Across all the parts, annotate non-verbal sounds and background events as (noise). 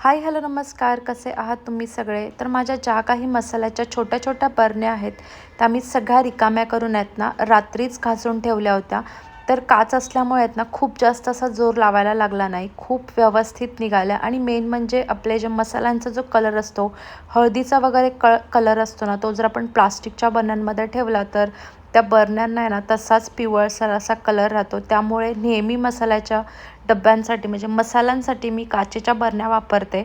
Hi hello नमस्कार. कसे आहात तुम्ही सगळे? तर माझ्या ज्या काही मसाल्याच्या छोट्या छोट्या बरण्या आहेत त्या मी सगळ्या रिकाम्या करून आहेत ना रात्रीच घासून ठेवल्या होत्या. तर काच असल्यामुळे आहेत ना खूप जास्त असा जोर लावायला लागला नाही. खूप व्यवस्थित निघाल्या. आणि मेन म्हणजे आपले जे मसाल्यांचा जो कलर असतो हळदीचा वगैरे क कलर असतो ना तो जर आपण प्लास्टिकच्या बरण्यांमध्ये ठेवला तर त्या बरण्यांना आहे ना तसाच पिवळसर असा कलर राहतो. त्यामुळे नेहमी मसाल्याच्या डब्यांसाठी म्हणजे मसाल्यांसाठी मी काचेच्या बरण्या वापरते.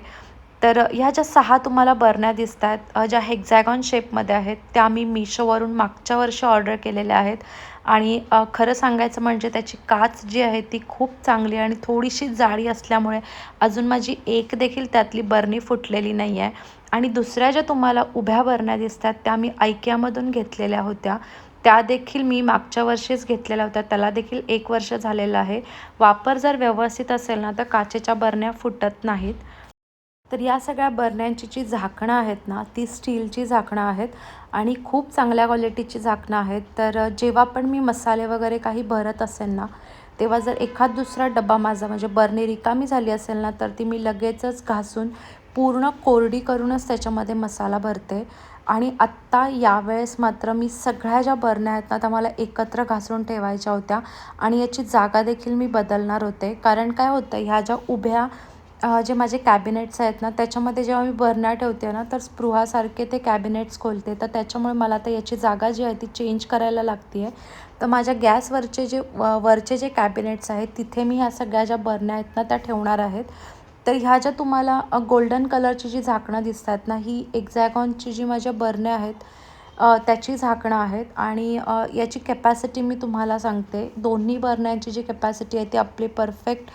तर ह्या ज्या सहा तुम्हाला बरण्या दिसत आहेत ज्या हेक्झॅगॉन शेपमध्ये आहेत त्या मी मिशोवरून मागच्या वर्षी ऑर्डर केलेल्या आहेत. आणि खरं सांगायचं म्हणजे त्याची काच जी आहे ती खूप चांगली आणि थोडीशी जाडी असल्यामुळे अजून माझी एक देखील त्यातली बरणी फुटलेली नाही आहे आणि दुसऱ्या ज्या तुम्हाला उभ्या बरण्या दिसतात त्या मी ऐक्यामधून घेतलेल्या होत्या. त्या देखील मी मागच्या वर्षीच घेतलेल्या होत्या. त्याला देखील एक वर्ष झालेलं आहे. वापर जर व्यवस्थित असेल ना तर काचेच्या बरण्या फुटत नाहीत. तर या सगळ्या बरण्यांची जी झाकणं आहेत ना ती स्टीलची झाकणं आहेत आणि खूप चांगल्या क्वालिटीची झाकणं आहेत. तर जेव्हा पण मी मसाले वगैरे काही भरत असेल ना तेव्हा जर एखाद दुसरा डबा माझा म्हणजे बरणी रिकामी झाली असेल ना तर ती मी लगेचच घासून पूर्ण कोरडी करूनच त्याच्यामध्ये मसाला भरते. आणि आत्ता यावेळेस मात्र मी सगळ्या ज्या बरण्या आहेत ना त्या मला एकत्र घासून ठेवायच्या होत्या. आणि याची जागा देखील मी बदलणार होते. कारण काय होतं ह्या ज्या उभ्या जे माझे कॅबिनेट्स आहेत ना त्याच्यामध्ये जेव्हा मी बरण्या ठेवते ना तर स्पृहासारखे ते कॅबिनेट्स खोलते. तर त्याच्यामुळे मला आता याची जागा जी आहे ती चेंज करायला लागते आहे तर माझ्या गॅसवरचे जे व- वरचे जे कॅबिनेट्स आहेत तिथे मी ह्या सगळ्या ज्या बरण्या आहेत ना त्या ठेवणार आहेत. तर ह्या ज्या तुम्हाला गोल्डन कलरची जी झाकणं दिसतात ना ही एक्झॅगॉनची जी माझ्या बरण्या आहेत त्याची झाकणं आहेत आणि याची कॅपॅसिटी मी तुम्हाला सांगते. दोन्ही बरण्यांची जी कॅपॅसिटी आहे ती आपली परफेक्ट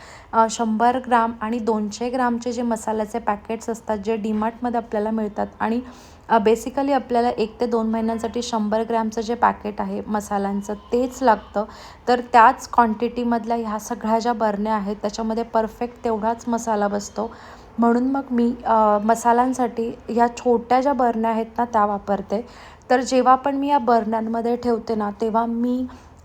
शंभर ग्राम आणि दोनशे ग्रामचे जे मसाल्याचे पॅकेट्स असतात जे डीमार्टमध्ये आपल्याला मिळतात आणि बेसिकली आपल्याला एक ते दोन महिन्यांसाठी शंभर ग्रॅमचं जे पॅकेट आहे मसाल्यांचं तेच लागतं. तर त्याच क्वांटिटीमधल्या ह्या सगळ्या ज्या बरण्या आहेत त्याच्यामध्ये परफेक्ट तेवढाच मसाला बसतो. म्हणून मग मी मसाल्यांसाठी ह्या छोट्या ज्या बरण्या आहेत ना त्या वापरते. तर जेव्हा पण मी या बरण्यांमध्ये ठेवते ना तेव्हा मी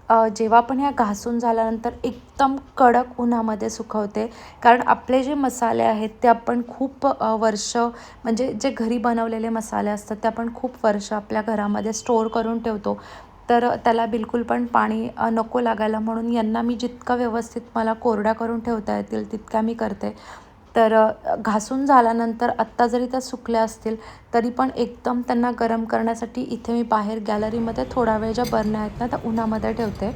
जेव्हा पण ह्या घासून झाल्यानंतर एकदम कडक उन्हामध्ये सुकवते. कारण आपले जे मसाले आहेत ते आपण खूप वर्ष म्हणजे जे घरी बनवलेले मसाले असतात ते आपण खूप वर्ष आपल्या घरामध्ये स्टोअर करून ठेवतो. तर त्याला बिलकुल पण पाणी नको लागायला म्हणून यांना मी जितकं व्यवस्थित मला कोरड्या करून ठेवता येतील तितक्या मी करते. तर घासून झाल्यानंतर आत्ता जरी त्या सुकल्या असतील तरी पण एकदम त्यांना गरम करण्यासाठी इथे मी बाहेर गॅलरीमध्ये थोडा वेळ ज्या बरण्या आहेत ना त्या उन्हामध्ये ठेवते.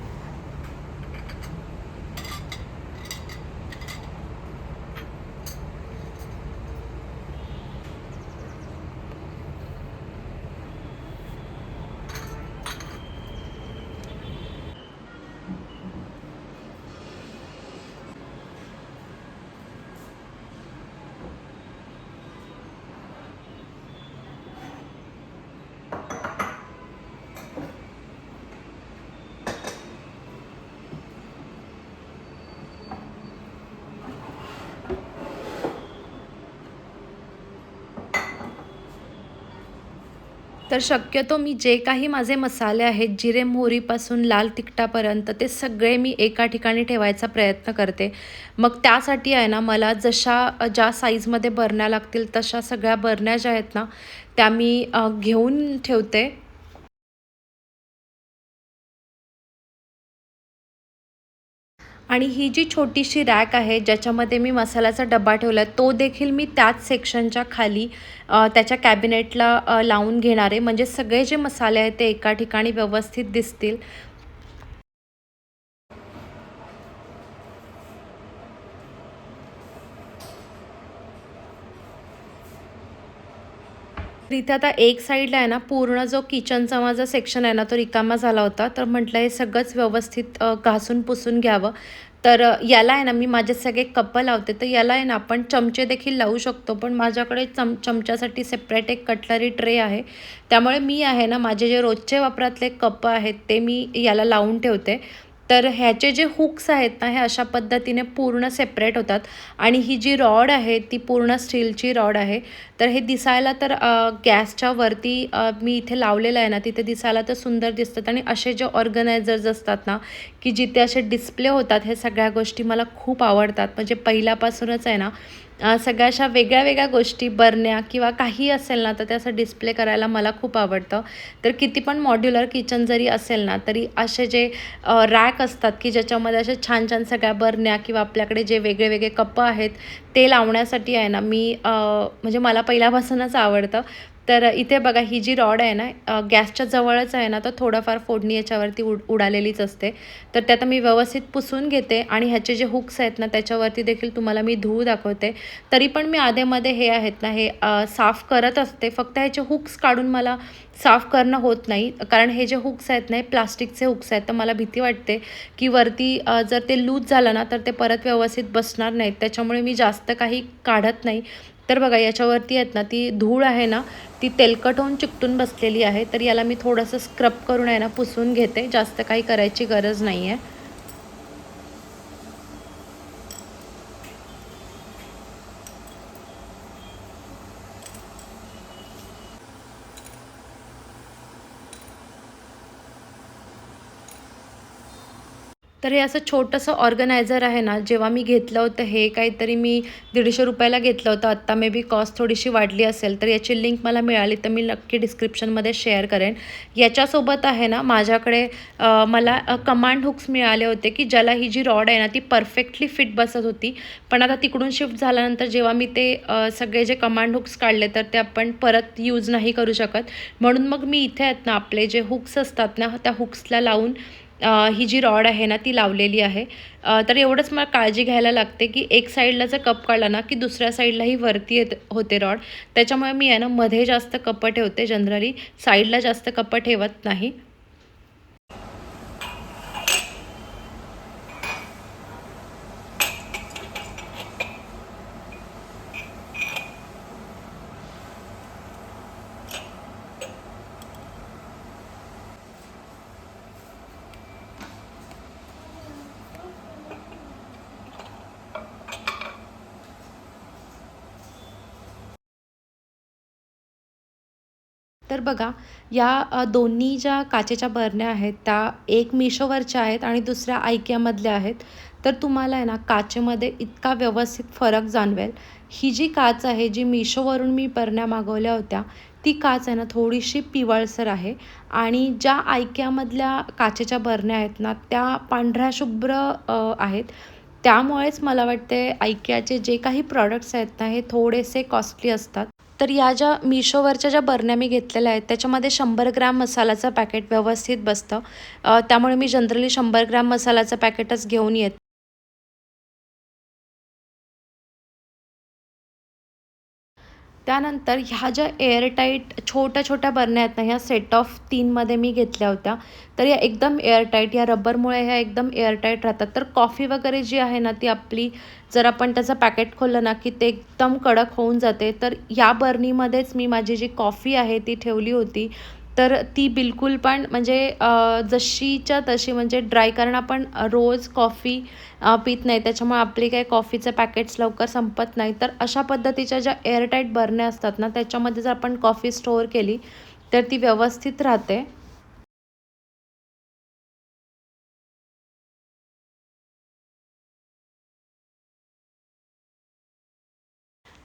तर शक्यतो मी जे काही माझे मसाले आहेत जिरे मोहरीपासून लाल तिखटापर्यंत ते सगळे मी एका ठिकाणी ठेवायचा प्रयत्न करते. मग त्यासाठी आहे ना मला जशा ज्या साईजमध्ये बरण्या लागतील तशा सगळ्या बरण्या ज्या आहेत ना त्या मी घेऊन ठेवते. आणि ही जी छोटीशी रॅक आहे ज्याच्यामध्ये मी मसाल्याचा डबा ठेवला आहे तो देखील मी त्याच सेक्शनच्या खाली त्याच्या कॅबिनेटला लावून घेणार आहे. म्हणजे सगळे जे मसाले आहेत ते एका ठिकाणी व्यवस्थित दिसतील. इथे आता एक साईडला आहे ना पूर्ण जो किचनचा माझा सेक्शन आहे ना तो रिकामा झाला होता. तर म्हटलं हे सगळंच व्यवस्थित घासून पुसून घ्यावं. तर याला आहे ना मी माझे सगळे कप्पं लावते. तर याला आहे ना आपण चमचे देखील लावू शकतो. पण माझ्याकडे चम चमच्यासाठी सेपरेट एक कटलरी ट्रे आहे. त्यामुळे मी आहे ना माझे जे रोजचे वापरातले कप आहेत ते मी याला लावून ठेवते. तर ह्याचे जे हुक्स आहेत ना हे अशा पद्धतीने पूर्ण सेपरेट होतात. आणि ही जी रॉड आहे ती पूर्ण स्टीलची रॉड आहे. तर हे दिसायला तर गॅसच्या वरती मी इथे लावलेलं आहे ना तिथे दिसायला तर सुंदर दिसतात. आणि असे जे ऑर्गनायझर्स असतात ना की जिथे असे डिस्प्ले होतात हे सगळ्या गोष्टी मला खूप आवडतात. म्हणजे पहिल्यापासूनच आहे ना सगळ्या अशा वेगळ्या वेगळ्या गोष्टी बरण्या किंवा काही असेल ना तर ते असं डिस्प्ले करायला मला खूप आवडतं. तर किती पण मॉड्युलर किचन जरी असेल ना तरी असे जे रॅक असतात की ज्याच्यामध्ये असे छान छान सगळ्या बरण्या किंवा आपल्याकडे जे वेगळे वेगळे कप्पं आहेत ते लावण्यासाठी आहे ना मी म्हणजे मला पहिल्यापासूनच आवडतं. तर इथे बघा ही जी रॉड आहे ना गॅसच्या जवळच आहे ना तर थोडंफार फोडणी याच्यावरती उड उडालेलीच असते. तर ते आता मी व्यवस्थित पुसून घेते आणि ह्याचे जे हुक्स आहेत ना त्याच्यावरती देखील तुम्हाला मी धूळ दाखवते. तरी पण मी आधेमध्ये हे आहेत ना हे साफ करत असते. फक्त ह्याचे हुक्स काढून मला साफ करणं होत नाही. कारण हे जे हुक्स आहेत ना हे प्लास्टिकचे हुक्स आहेत. तर मला भीती वाटते की वरती जर ते लूज झालं ना तर ते परत व्यवस्थित बसणार नाहीत. त्याच्यामुळे मी जास्त काही काढत नाही. तर बघा याच्यावरती आहेत ना ती धूळ आहे ना ती तेलकट होऊन चिकटून बसलेली आहे. तर याला मी थोडंसं स्क्रब करून आहे ना पुसून घेते. जास्त काही करायची गरज नाही आहे तर हे असं छोटंसं ऑर्गनायझर आहे ना जेव्हा मी घेतलं होतं हे काहीतरी मी दीडशे रुपयाला घेतलं होतं. आत्ता मे बी कॉस्ट थोडीशी वाढली असेल तर याची लिंक मला मिळाली तर मी नक्की डिस्क्रिप्शनमध्ये शेअर करेन. याच्यासोबत आहे ना माझ्याकडे मला कमांड हुक्स मिळाले होते की ज्याला ही जी रॉड आहे ना ती परफेक्टली फिट बसत होती. पण आता तिकडून शिफ्ट झाल्यानंतर जेव्हा मी ते सगळे जे कमांड हुक्स काढले तर ते आपण परत यूज नाही करू शकत. म्हणून मग मी इथे आहेत ना आपले जे हुक्स असतात ना त्या हुक्सला लावून ही जी रॉड आहे ना ती लावलेली आहे. तर एवढंच मला काळजी घ्यायला लागते की एक साईडला जर कप काढला ना की दुसऱ्या साईडलाही वरती येत होते रॉड. त्याच्यामुळे मी आहे ना मध्ये जास्त कप्पं ठेवते जनरली साईडला जास्त कप्पं ठेवत नाही. तर बघा या दोन्ही ज्या काचेच्या बरण्या आहेत त्या एक मिशोवरच्या आहेत आणि दुसऱ्या आयक्यामधल्या आहेत तर तुम्हाला आहे ना काचेमध्ये इतका व्यवस्थित फरक जाणवेल. ही जी काच आहे जी मिशोवरून मी बरण्या मागवल्या होत्या ती काच आहे ना थोडीशी पिवळसर आहे आणि ज्या आयक्यामधल्या काचेच्या बरण्या आहेत ना त्या पांढऱ्या शुभ्र आहेत. त्यामुळेच मला वाटते ऐक्याचे जे काही प्रॉडक्ट्स आहेत ना हे थोडेसे कॉस्टली असतात. तर या ज्या मिशोवरच्या ज्या बरण्या मी घेतलेल्या आहेत त्याच्यामध्ये शंभर ग्रॅम मसाल्याचं पॅकेट व्यवस्थित बसतं. त्यामुळे मी जनरली शंभर ग्रॅम मसाल्याचं पॅकेटच घेऊन येते त्यानंतर ह्या ज्या एअरटाईट छोट्या छोट्या बरण्या आहेत ना ह्या सेट ऑफ तीनमध्ये मी घेतल्या होत्या. तर या एकदम एअरटाईट या रबरमुळे ह्या एकदम एअरटाईट राहतात. तर कॉफी वगैरे जी आहे ना ती आपली जर आपण त्याचं पॅकेट खोललं ना की ते एकदम कडक होऊन जाते. तर या बर्नीमध्येच मी माझी जी कॉफी आहे ती ठेवली होती. तर ती बिलकुल पण म्हणजे जशीच्या तशी म्हणजे ड्राय कारण आपण रोज कॉफी पित पीत नाही. त्याच्यामुळे आपली काही कॉफीचे पॅकेट्स लवकर संपत नाही. तर अशा पद्धतीच्या ज्या एअरटाईट बरण्या असतात ना त्याच्यामध्ये जर आपण कॉफी स्टोअर केली तर ती व्यवस्थित राहते.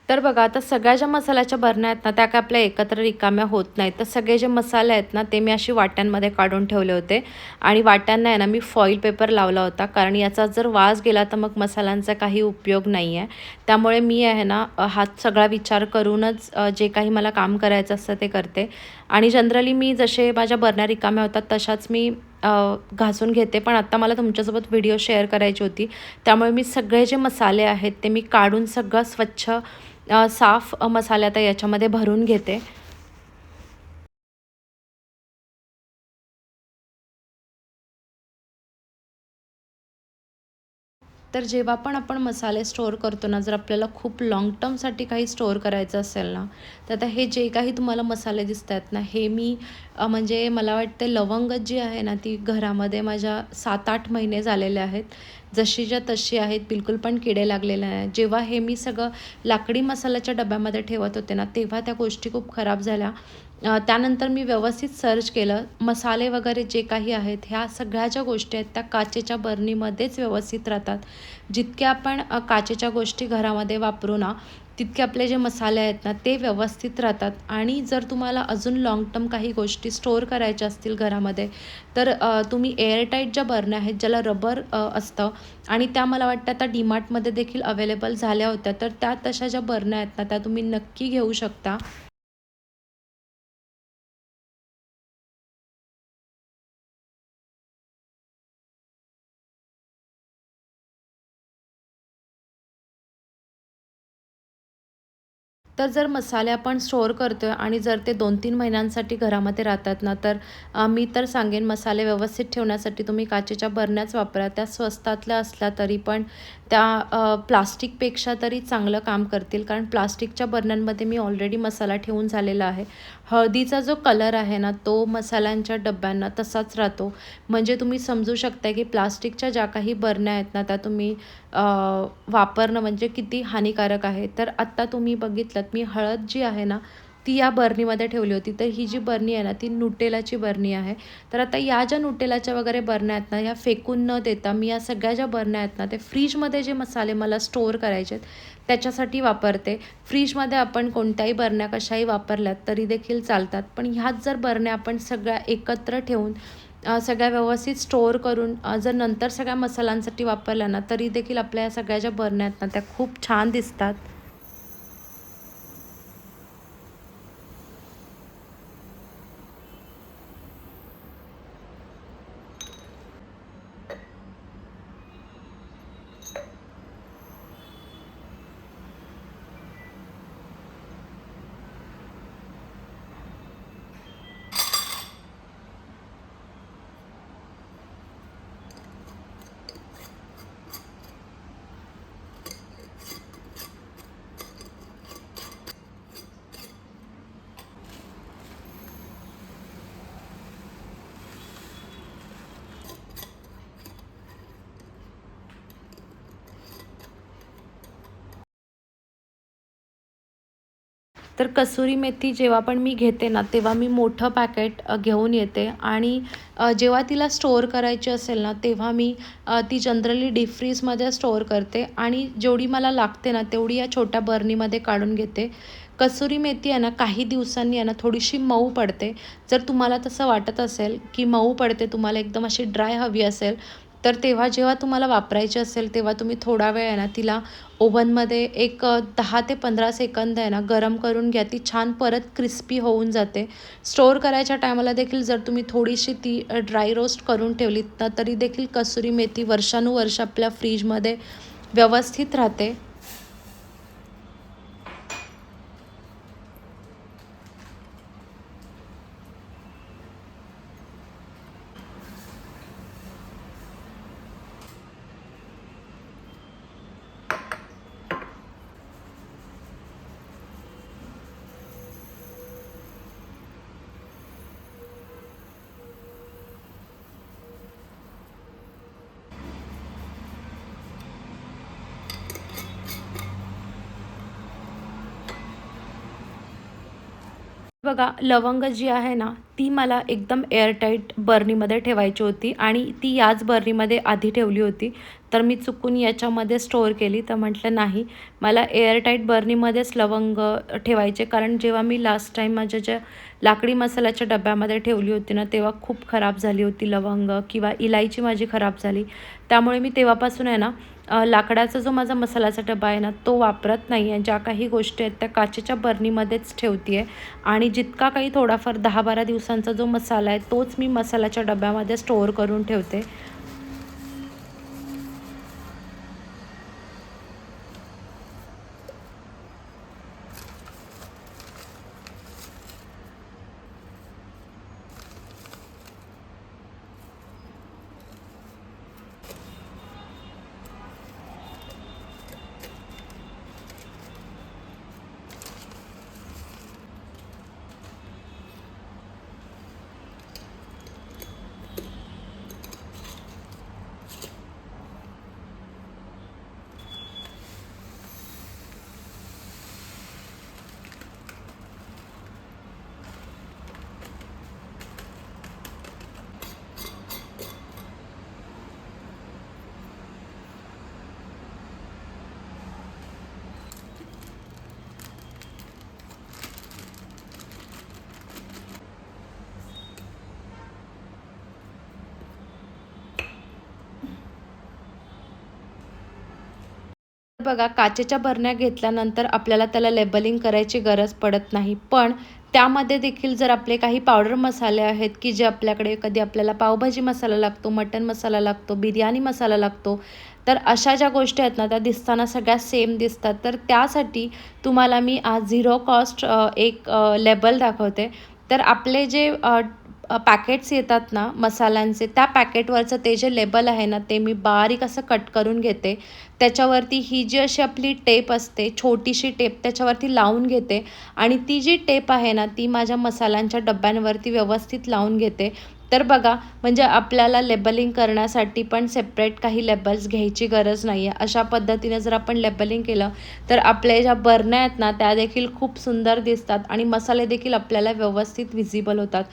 तर बघा आता सगळ्या ज्या मसाल्याच्या बरण्या आहेत ना त्या काय आपल्या एकत्र रिकाम्या होत नाहीत. तर सगळे जे मसाले आहेत ना ते मी अशी वाट्यांमध्ये काढून ठेवले होते. आणि वाट्यांना आहे ना मी फॉईल पेपर लावला होता. कारण याचा जर वास गेला तर मग मसाल्यांचा काही उपयोग नाही आहे त्यामुळे मी आहे ना हात हा सगळा विचार करूनच जे काही मला काम करायचं असतं ते करते. आणि जनरली मी जसे माझ्या बरण्या रिकाम्या होतात तशाच मी घासून घेते. पण आत्ता मला तुमच्यासोबत व्हिडिओ शेअर करायची होती. त्यामुळे मी सगळे जे मसाले आहेत ते मी काढून सगळं स्वच्छ साफ मसाला आता याच्यामध्ये भरून घेते. तर जेव्हा पण आपण मसाले स्टोअर करतो ना जर आपल्याला खूप लाँग टर्मसाठी काही स्टोअर करायचं असेल ना तर आता हे जे काही तुम्हाला मसाले दिसत आहेत ना हे मी म्हणजे मला वाटते लवंगच जी आहे ना ती घरामध्ये माझ्या सात आठ महिने झालेले आहेत. जशीच्या तशी आहेत बिलकुल पण किडे लागलेले नाही जेव्हा हे मी सगळं लाकडी मसाल्याच्या डब्यामध्ये ठेवत होते ना तेव्हा त्या गोष्टी खूप खराब झाल्या. त्यानंतर मी व्यवस्थित सर्च केलं. मसाले वगैरे जे काही आहेत ह्या सगळ्या ज्या गोष्टी आहेत त्या काचेच्या बरणीमध्येच व्यवस्थित राहतात. जितक्या आपण काचेच्या गोष्टी घरामध्ये वापरू ना तितके आपले जे मसाले आहेत ना ते व्यवस्थित राहतात. आणि जर तुम्हाला अजून लाँग टर्म काही गोष्टी स्टोअर करायच्या असतील घरामध्ये तर तुम्ही एअरटाईट ज्या बरण्या आहेत ज्याला रबर असतं आणि त्या मला वाटतं आता डीमार्टमध्ये देखील अवेलेबल झाल्या होत्या तर त्या तशा ज्या बरण्या आहेत ना त्या तुम्ही नक्की घेऊ शकता. तर जर मसाले आपण स्टोअर करतो आहे आणि जर ते दोन तीन महिन्यांसाठी घरामध्ये राहतात ना तर मी तर सांगेन मसाले व्यवस्थित ठेवण्यासाठी तुम्ही काचेच्या बरण्याच वापरा. त्या स्वस्तातल्या असल्या तरी पण त्या प्लास्टिकपेक्षा तरी चांगलं काम करतील. कारण प्लास्टिकच्या बरण्यांमध्ये मी ऑलरेडी मसाला ठेवून झालेला आहे. हळदीचा जो कलर आहे ना तो मसाल्यांच्या डब्यांना तसाच राहतो. म्हणजे तुम्ही समजू शकता की प्लास्टिकच्या ज्या काही बरण्या आहेत ना त्या तुम्ही वापरणं म्हणजे किती हानिकारक आहे. तर आत्ता तुम्ही बघितलं मी हळद जी आहे ना ती या बरणीमध्ये ठेवली होती. तर ही जी बरणी आहे ना ती नुटेलाची बरणी आहे. तर आता या ज्या नुटेलाच्या वगैरे बरण्या आहेत ना ह्या फेकून न देता मी या सगळ्या ज्या बरण्या आहेत ना ते फ्रीजमध्ये जे मसाले मला स्टोअर करायचे आहेत त्याच्यासाठी वापरते. फ्रीजमध्ये आपण कोणत्याही बरण्या कशाही वापरल्यात तरी देखील चालतात. पण ह्याच जर बरण्या आपण सगळ्या एकत्र ठेवून सगळ्या व्यवस्थित स्टोअर करून जर नंतर सगळ्या मसाल्यांसाठी वापरल्या ना तरी देखील आपल्या या सगळ्या ज्या बरण्या आहेत ना त्या खूप छान दिसतात. तर कसुरी मेथी जेव्हा पण मी घेते ना तेव्हा मी मोठं पॅकेट घेऊन येते. आणि जेव्हा तिला स्टोअर करायची असेल ना तेव्हा मी ती जनरली डीप फ्रीजमध्ये स्टोअर करते. आणि जेवढी मला लागते ना तेवढी या छोट्या बर्नीमध्ये काढून घेते. कसुरी मेथी आहे ना काही दिवसांनी आहे ना थोडीशी मऊ पडते. जर तुम्हाला तसं वाटत असेल की मऊ पडते तुम्हाला एकदम अशी ड्राय हवी असेल तर तेव्हा जेव्हा तुम्हाला वापरायची असेल तेव्हा तुम्ही थोडा वेळ आहे ना तिला ओव्हनमध्ये एक दहा ते पंधरा सेकंद आहे ना गरम करून घ्या. ती छान परत क्रिस्पी होऊन जाते. स्टोअर करायच्या टायमाला देखील जर तुम्ही थोडीशी ती ड्राय रोस्ट करून ठेवलीत ना तरी देखील कसुरी मेथी वर्षानुवर्ष आपल्या फ्रीजमध्ये व्यवस्थित राहते. बघा लवंग जी आहे ना ती मला एकदम एअरटाईट बर्नीमध्ये ठेवायची होती आणि ती याच बर्नीमध्ये आधी ठेवली होती. तर मी चुकून याच्यामध्ये स्टोअर केली. तर म्हटलं नाही मला एअरटाईट बर्नीमध्येच लवंग ठेवायचे. कारण जेव्हा मी लास्ट टाईम माझ्या ज्या लाकडी मसाल्याच्या डब्यामध्ये ठेवली होती ना तेव्हा खूप खराब झाली होती लवंग किंवा इलायची माझी खराब झाली. त्यामुळे मी तेव्हापासून आहे ना लाकडाचा जो माझा मसाल्याचा डबा आहे ना तो वापरत नाही आहे ज्या काही गोष्टी आहेत त्या काचेच्या बर्नीमध्येच ठेवते आहे आणि जितका काही थोडाफार दहा बारा दिवसांचा जो मसाला आहे तोच मी मसाल्याच्या डब्यामध्ये स्टोअर करून ठेवते. बघा काचेच्या भरण्या घेतल्यानंतर आपल्याला त्याला लेबलिंग करायची गरज पडत नाही. पण त्यामध्ये देखील जर आपले काही पावडर मसाले आहेत की जे आपल्याकडे कधी आपल्याला पावभाजी मसाला लागतो मटन मसाला लागतो बिर्याणी मसाला लागतो तर अशा ज्या गोष्टी आहेत ना त्या दिसताना सगळ्या सेम दिसतात. तर त्यासाठी तुम्हाला मी आज झिरो कॉस्ट एक लेबल दाखवते. तर आपले जे पॅकेट्स येतात ना मसाल्यांचे त्या पॅकेटवरचं ते जे लेबल आहे ना ते मी बारीक असं कट करून घेते. त्याच्यावरती ही जी अशी आपली टेप असते छोटीशी टेप त्याच्यावरती लावून घेते. आणि ती जी टेप आहे ना ती माझ्या मसाल्यांच्या डब्यांवरती व्यवस्थित लावून घेते. तर बघा म्हणजे आपल्याला लेबलिंग करण्यासाठी पण सेपरेट काही लेबल्स घ्यायची गरज नाही आहे अशा पद्धतीने जर आपण लेबलिंग केलं तर आपल्या ज्या बरण्या आहेत ना त्या देखील खूप सुंदर दिसतात आणि मसाले देखील आपल्याला व्यवस्थित विजिबल होतात.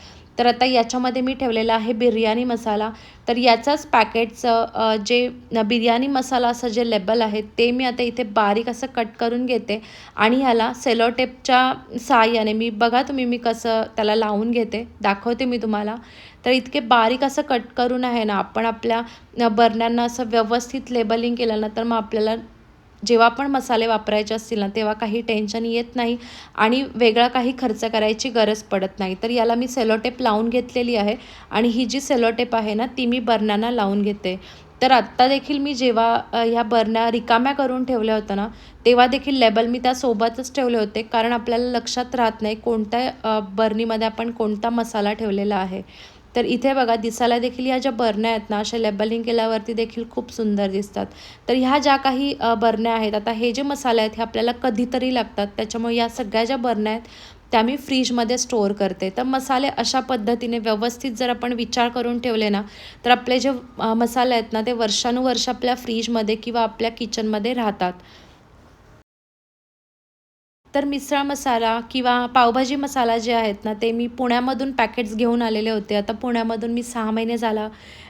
तर आता याच्यामध्ये मी ठेवलेला आहे बिर्याणी मसाला. तर याचाच पॅकेटचं जे बिर्याणी मसाला असं जे लेबल आहे ते मी आता इथे बारीक असं कट करून घेते. आणि ह्याला सेलोटेपच्या साहाय्याने मी बघा तुम्ही मी कसं त्याला लावून घेते. दाखवते मी तुम्हाला. तर इतके बारीक असं कट करून आहे ना आपण आपल्या बरण्यांना असं व्यवस्थित लेबलिंग केलं ना तर मग आपल्याला जेव्हा पण मसाले वापरायचे असतील ना तेव्हा काही टेन्शन येत नाही आणि वेगळा काही खर्च करायची गरज पडत नाही. तर याला मी सेलोटेप लावून घेतलेली आहे आणि ही जी सेलोटेप आहे ना ती मी बर्नांना लावून घेते. तर आत्ता देखील मी जेव्हा ह्या बरण्या रिकाम्या करून ठेवल्या होत्या ना तेव्हा देखील लेबल मी त्यासोबतच ठेवले होते. कारण आपल्याला लक्षात राहत नाही कोणत्या बर्नीमध्ये आपण कोणता मसाला ठेवलेला आहे. तर इथे बघा दिसायला देखील ह्या ज्या बरण्या आहेत ना अशा लेबलिंग केल्यावरती देखील खूप सुंदर दिसतात. तर ह्या ज्या काही बरण्या आहेत आता हे जे मसाले आहेत हे आपल्याला कधीतरी लागतात. त्याच्यामुळे या सगळ्या ज्या बरण्या आहेत त्या मी फ्रीजमध्ये स्टोअर करते. तर मसाले अशा पद्धतीने व्यवस्थित जर आपण विचार करून ठेवले ना तर आपले जे मसाले आहेत ना ते वर्षानुवर्ष आपल्या फ्रीजमध्ये किंवा आपल्या किचनमध्ये राहतात. तर मिसळ मसाला किंवा पावभाजी मसाला जे आहेत ना ते मी पुण्यामधून पॅकेट्स घेऊन आलेले होते. आता पुण्यामधून मी सहा महिने झाला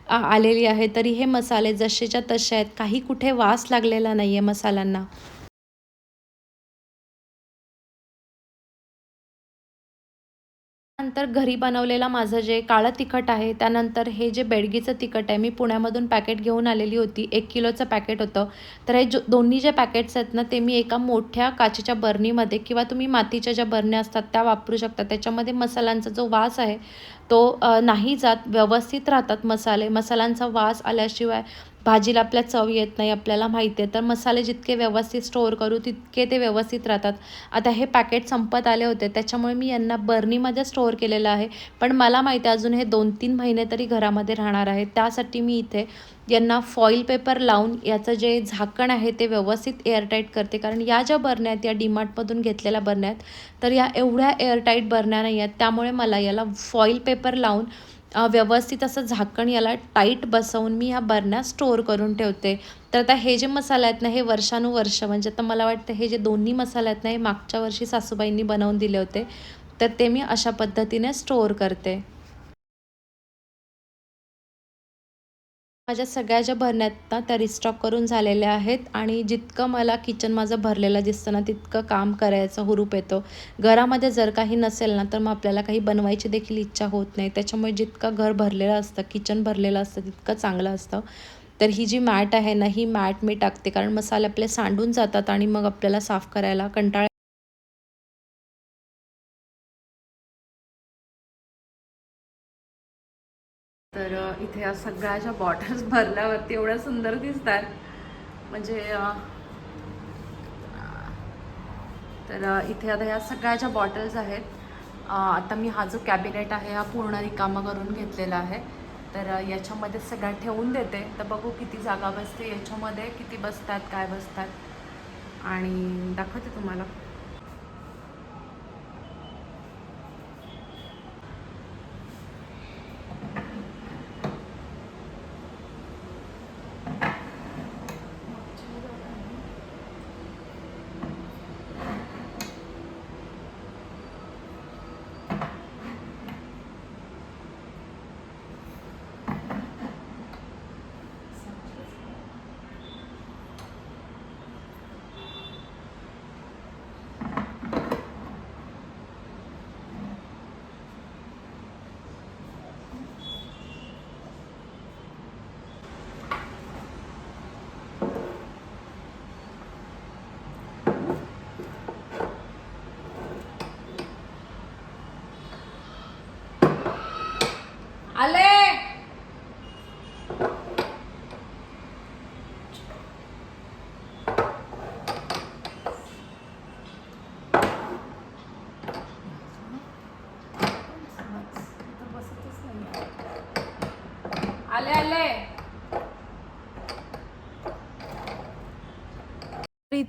आलेली आहे. तरी हे मसाले जसेच्या तसे आहेत. काही कुठे वास लागलेला नाही आहे मसाल्यांना. नंतर घरी बनवलेला माझं जे काळं तिखट आहे त्यानंतर हे जे बेडगीचं तिखट आहे मी पुण्यामधून पॅकेट घेऊन आलेली होती. एक किलोचं पॅकेट होतं. तर हे जो दोन्ही जे पॅकेट्स आहेत ना ते मी एका मोठ्या काचेच्या बर्नीमध्ये किंवा तुम्ही मातीच्या ज्या बरण्या असतात त्या वापरू शकता. त्याच्यामध्ये मसाल्यांचा जो वास आहे तो नाही जात व्यवस्थित राहतात मसाले. मसाल्यांचा वास आल्याशिवाय भाजीला आपल्या चव येत नाही आपल्याला माहिती आहे. तर मसाले जितके व्यवस्थित स्टोअर करू तितके ते व्यवस्थित राहतात. आता हे पॅकेट संपत आले होते त्याच्यामुळे मी यांना बर्नीमध्ये स्टोअर केलेलं आहे. पण मला माहिती आहे अजून हे दोन तीन महिने तरी घरामध्ये राहणार आहे. त्यासाठी मी इथे यांना फॉईल पेपर लावून याचं जे झाकण आहे ते व्यवस्थित एअरटाईट करते. कारण या ज्या बरण्या आहेत या डीमार्टमधून घेतलेल्या बरण्या आहेत तर या एवढ्या एअरटाईट बरण्या नाही आहेत. त्यामुळे मला याला फॉईल पेपर लावून व्यवस्थित असं झाकण याला टाईट बसवून मी ह्या बरण्या स्टोअर करून ठेवते. तर आता हे जे मसाले आहेत ना हे वर्षानुवर्ष म्हणजे आता मला वाटतं हे जे दोन्ही मसाले आहेत ना हे मागच्या वर्षी सासूबाईंनी बनवून दिले होते तर ते मी अशा पद्धतीने स्टोअर करते. माझ्या सगळ्या ज्या भरण्या आहेत ना त्या रिस्टॉक करून झालेल्या आहेत आणि जितकं मला किचन माझं भरलेलं दिसतं ना तितकं काम करायचं हुरूप येतो. घरामध्ये जर काही नसेल ना तर मग आपल्याला काही बनवायची देखील इच्छा होत नाही. त्याच्यामुळे जितकं घर भरलेलं असतं किचन भरलेलं असतं तितकं चांगलं असतं. तर ही जी मॅट आहे ना ही मॅट मी टाकते. कारण मसाले आपले सांडून जातात आणि मग आपल्याला साफ करायला कंटाळा तर या सगळ्या ज्या बॉटल्स (laughs) भरल्यावरती एवढ्या सुंदर दिसतात. म्हणजे तर इथे आता ह्या सगळ्या ज्या बॉटल्स आहेत आता मी हा जो कॅबिनेट आहे हा पूर्ण रिकामा करून घेतलेला आहे. तर याच्यामध्ये सगळ्या ठेवून देते. तर बघू किती जागा बसते याच्यामध्ये किती बसतात काय बसतात. आणि दाखवते तुम्हाला.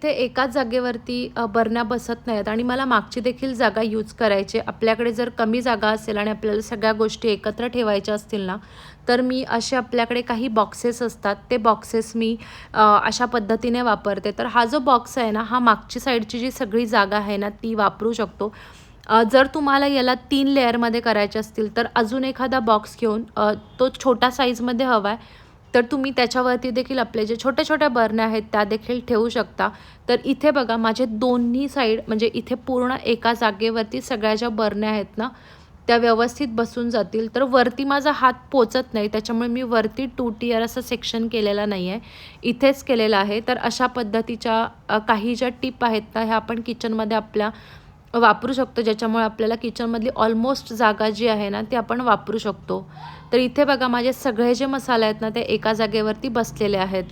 इथे एकाच जागेवरती बरण्या बसत नाहीत आणि मला मागची देखील जागा यूज करायची आपल्याकडे जर कमी जागा असेल आणि आपल्याला सगळ्या गोष्टी एकत्र ठेवायच्या असतील ना तर मी असे आपल्याकडे काही बॉक्सेस असतात. ते बॉक्सेस मी अशा पद्धतीने वापरते. तर हा जो बॉक्स आहे ना हा मागची साईडची जी सगळी जागा आहे ना ती वापरू शकतो. जर तुम्हाला याला तीन लेअरमध्ये करायचे असतील तर अजून एखादा बॉक्स घेऊन तो छोटा साईजमध्ये हवा आहे. तर तुम्ही त्याच्यावरती देखील आपले जे छोट्या छोट्या बरण्या आहेत त्या देखील ठेवू शकता. तर इथे बघा माझे दोन्ही साईड म्हणजे इथे पूर्ण एका जागेवरती सगळ्या ज्या बरण्या आहेत ना त्या व्यवस्थित बसून जातील. तर वरती माझा हात पोचत नाही त्याच्यामुळे मी वरती टू टीयर असं सेक्शन केलेलं नाही आहे इथेच केलेलं आहे. तर अशा पद्धतीच्या काही ज्या टिप आहेत ना ह्या आपण किचनमध्ये आपल्या वापरू शकतो ज्याच्यामुळे आपल्याला किचनमधली ऑलमोस्ट जागा जी आहे ना ती आपण वापरू शकतो. तर इथे बघा माझे सगळे जे मसाले आहेत ना ते एका जागेवरती बसलेले आहेत.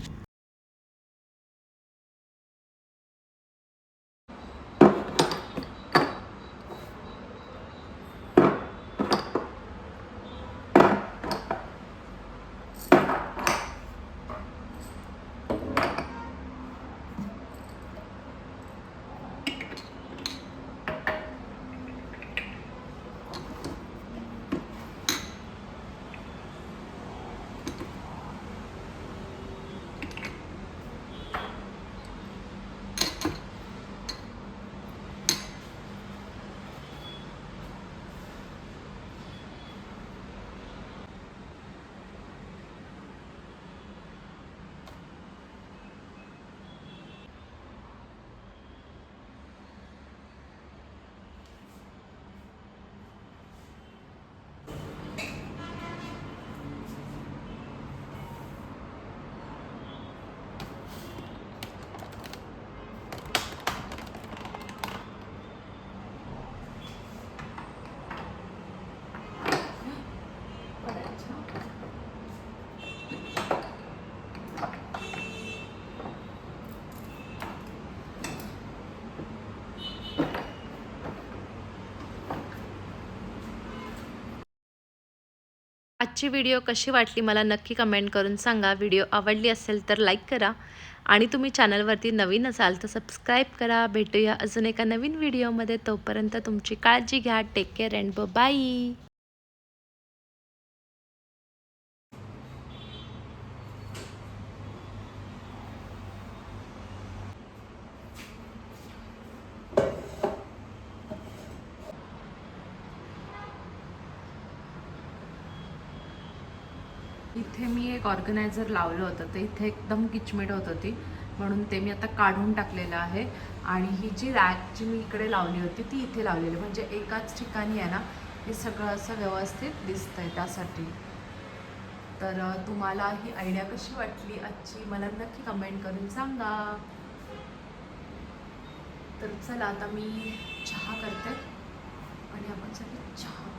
आजची व्हिडिओ कशी वाटली मला नक्की कमेंट करून सांगा. व्हिडिओ आवडली असेल तर लाईक करा. आणि तुम्ही चॅनलवरती नवीन असाल तर सबस्क्राईब करा. भेटूया अजून एका नवीन व्हिडिओमध्ये तोपर्यंत तुमची काळजी घ्या. टेक केअर अँड बाय इथे मी एक ऑर्गनायझर लावलं होतं. ते इथे एकदम किचमिट होत होती. म्हणून ते मी आता काढून टाकलेलं आहे. आणि ही जी रॅक जी मी इकडे लावली होती ती इथे लावलेली म्हणजे एकाच ठिकाणी आहे ना हे सगळं असं व्यवस्थित दिसतंय त्यासाठी. तर तुम्हाला ही आयडिया कशी वाटली आजची? मला नक्की कमेंट करून सांगा. तर चला आता मी चहा करते. आणि आपण सगळे चहा